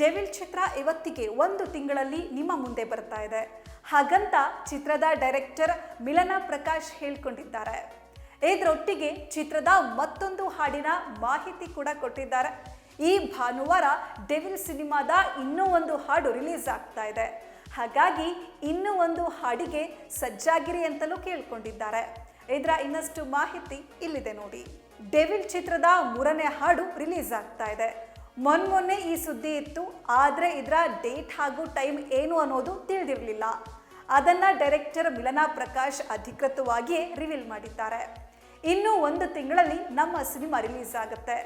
Devil ಚಿತ್ರ ಇವತ್ತಿಗೆ ಒಂದು ತಿಂಗಳಲ್ಲಿ ನಿಮ್ಮ ಮುಂದೆ ಬರ್ತಾ ಇದೆ. ಹಾಗಂತ ಚಿತ್ರದ ಡೈರೆಕ್ಟರ್ ಮಿಲನ ಪ್ರಕಾಶ್ ಹೇಳ್ಕೊಂಡಿದ್ದಾರೆ. ಇದರೊಟ್ಟಿಗೆ ಚಿತ್ರದ ಮತ್ತೊಂದು ಹಾಡಿನ ಮಾಹಿತಿ ಕೂಡ ಕೊಟ್ಟಿದ್ದಾರೆ. ಈ ಭಾನುವಾರ ಡೆವಿಲ್ ಸಿನಿಮಾದ ಇನ್ನೂ ಒಂದು ಹಾಡು ರಿಲೀಸ್ ಆಗ್ತಾ ಇದೆ. ಹಾಗಾಗಿ ಇನ್ನೂ ಒಂದು ಹಾಡಿಗೆ ಸಜ್ಜಾಗಿರಿ ಅಂತಲೂ ಕೇಳ್ಕೊಂಡಿದ್ದಾರೆ. ಇದರ ಇನ್ನಷ್ಟು ಮಾಹಿತಿ ಇಲ್ಲಿದೆ ನೋಡಿ. ಡೆವಿಲ್ ಚಿತ್ರದ ಮೂರನೇ ಹಾಡು ರಿಲೀಸ್ ಆಗ್ತಾ ಇದೆ. ಮೊನ್ಮೊನ್ನೆ ಈ ಸುದ್ದಿ ಇತ್ತು, ಆದರೆ ಇದರ ಡೇಟ್ ಹಾಗೂ ಟೈಮ್ ಏನು ಅನ್ನೋದು ತಿಳಿದಿರಲಿಲ್ಲ. ಅದನ್ನು ಡೈರೆಕ್ಟರ್ ಮಿಲನಾ ಪ್ರಕಾಶ್ ಅಧಿಕೃತವಾಗಿಯೇ ರಿವೀಲ್ ಮಾಡಿದ್ದಾರೆ. ಇನ್ನು ಒಂದು ತಿಂಗಳಲ್ಲಿ ನಮ್ಮ ಸಿನಿಮಾ ರಿಲೀಸ್ ಆಗುತ್ತೆ.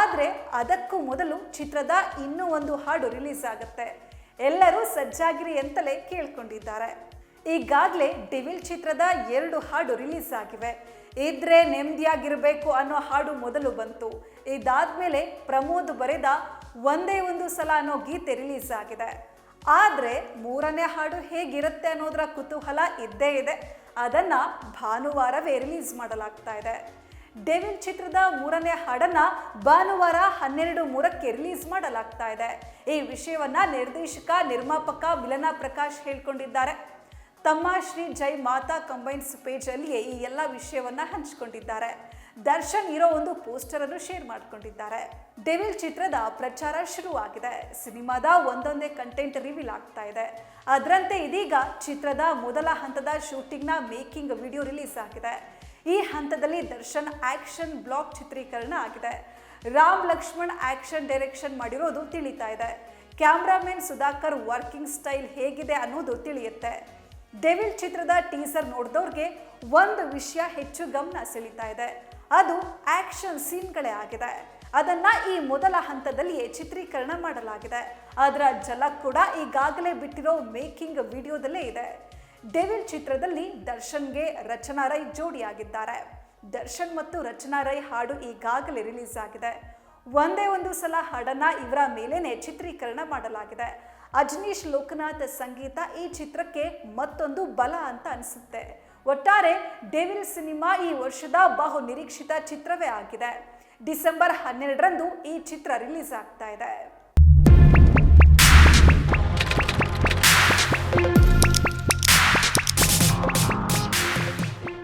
ಆದರೆ ಅದಕ್ಕೂ ಮೊದಲು ಚಿತ್ರದ ಇನ್ನೂ ಒಂದು ಹಾಡು ರಿಲೀಸ್ ಆಗುತ್ತೆ. ಎಲ್ಲರೂ ಸಜ್ಜಾಗಿರಿ ಅಂತಲೇ ಕೇಳ್ಕೊಂಡಿದ್ದಾರೆ. ಈಗಾಗಲೇ ಡಿವಿಲ್ ಚಿತ್ರದ ಎರಡು ಹಾಡು ರಿಲೀಸ್ ಆಗಿವೆ. ಇದ್ರೆ ನೆಮ್ಮದಿಯಾಗಿರಬೇಕು ಅನ್ನೋ ಹಾಡು ಮೊದಲು ಬಂತು. ಇದಾದ ಮೇಲೆ ಪ್ರಮೋದ್ ಬರೆದ ಒಂದೇ ಒಂದು ಸಲ ಅನ್ನೋ ಗೀತೆ ರಿಲೀಸ್ ಆಗಿದೆ. ಆದರೆ ಮೂರನೇ ಹಾಡು ಹೇಗಿರುತ್ತೆ ಅನ್ನೋದರ ಕುತೂಹಲ ಇದ್ದೇ ಇದೆ. ಅದನ್ನು ಭಾನುವಾರವೇ ರಿಲೀಸ್ ಮಾಡಲಾಗ್ತಾ ಇದೆ. ಡೆವಿಲ್ ಚಿತ್ರದ ಮೂರನೇ ಹಾಡನ್ನು ಭಾನುವಾರ ಹನ್ನೆರಡು ಮೂರಕ್ಕೆ ರಿಲೀಸ್ ಮಾಡಲಾಗ್ತಾ ಇದೆ. ಈ ವಿಷಯವನ್ನು ನಿರ್ದೇಶಕ, ನಿರ್ಮಾಪಕ ಮಿಲನಾ ಪ್ರಕಾಶ್ ಹೇಳ್ಕೊಂಡಿದ್ದಾರೆ. ತಮ್ಮ ಶ್ರೀ ಜೈ ಮಾತಾ ಕಂಬೈನ್ಸ್ ಪೇಜ್ ಅಲ್ಲಿಯೇ ಈ ಎಲ್ಲ ವಿಷಯವನ್ನ ಹಂಚಿಕೊಂಡಿದ್ದಾರೆ. ದರ್ಶನ್ ಇರೋ ಒಂದು ಪೋಸ್ಟರ್ ಅನ್ನು ಶೇರ್ ಮಾಡಿಕೊಂಡಿದ್ದಾರೆ. ಡೆವಿಲ್ ಚಿತ್ರದ ಪ್ರಚಾರ ಶುರುವಾಗಿದೆ. ಸಿನಿಮಾದ ಒಂದೊಂದೇ ಕಂಟೆಂಟ್ ರಿವೀಲ್ ಆಗ್ತಾ ಇದೆ. ಅದರಂತೆ ಇದೀಗ ಚಿತ್ರದ ಮೊದಲ ಹಂತದ ಶೂಟಿಂಗ್ನ ಮೇಕಿಂಗ್ ವಿಡಿಯೋ ರಿಲೀಸ್ ಆಗಿದೆ. ಈ ಹಂತದಲ್ಲಿ ದರ್ಶನ್ ಆಕ್ಷನ್ ಬ್ಲಾಕ್ ಚಿತ್ರೀಕರಣ ಆಗಿದೆ. ರಾಮ್ ಲಕ್ಷ್ಮಣ್ ಆಕ್ಷನ್ ಡೈರೆಕ್ಷನ್ ಮಾಡಿರೋದು ತಿಳಿತಾ ಇದೆ. ಕ್ಯಾಮ್ರಾಮನ್ ಸುಧಾಕರ್ ವರ್ಕಿಂಗ್ ಸ್ಟೈಲ್ ಹೇಗಿದೆ ಅನ್ನೋದು ತಿಳಿಯುತ್ತೆ. ಡೆವಿಲ್ ಚಿತ್ರದ ಟೀಸರ್ ನೋಡಿದವ್ರಿಗೆ ಒಂದು ವಿಷಯ ಹೆಚ್ಚು ಗಮನ ಸೆಳೀತಾ ಇದೆ. ಅದು ಆಕ್ಷನ್ ಸೀನ್ಗಳೇ ಆಗಿದೆ. ಅದನ್ನ ಈ ಮೊದಲ ಹಂತದಲ್ಲಿಯೇ ಚಿತ್ರೀಕರಣ ಮಾಡಲಾಗಿದೆ. ಅದರ ಜಲಕ್ ಕೂಡ ಈಗಾಗಲೇ ಬಿಟ್ಟಿರೋ ಮೇಕಿಂಗ್ ವಿಡಿಯೋದಲ್ಲೇ ಇದೆ. ಡೆವಿಲ್ ಚಿತ್ರದಲ್ಲಿ ದರ್ಶನ್ಗೆ ರಚನಾ ರೈ ಜೋಡಿಯಾಗಿದ್ದಾರೆ. ದರ್ಶನ್ ಮತ್ತು ರಚನಾ ರೈ ಹಾಡು ಈಗಾಗಲೇ ರಿಲೀಸ್ ಆಗಿದೆ. ಒಂದೇ ಒಂದು ಸಲ ಹಾಡನ್ನ ಇವರ ಮೇಲೇನೆ ಚಿತ್ರೀಕರಣ ಮಾಡಲಾಗಿದೆ. ಅಜನೀಶ್ ಲೋಕನಾಥ ಸಂಗೀತ ಈ ಚಿತ್ರಕ್ಕೆ ಮತ್ತೊಂದು ಬಲ ಅಂತ ಅನಿಸುತ್ತೆ. ಒಟ್ಟಾರೆ ಡೆವಿಲ್ ಸಿನಿಮಾ ಈ ವರ್ಷದ ಬಹು ನಿರೀಕ್ಷಿತ ಚಿತ್ರವೇ ಆಗಿದೆ. ಡಿಸೆಂಬರ್ ಹನ್ನೆರಡರಂದು ಈ ಚಿತ್ರ ರಿಲೀಸ್ ಆಗ್ತಾ ಇದೆ.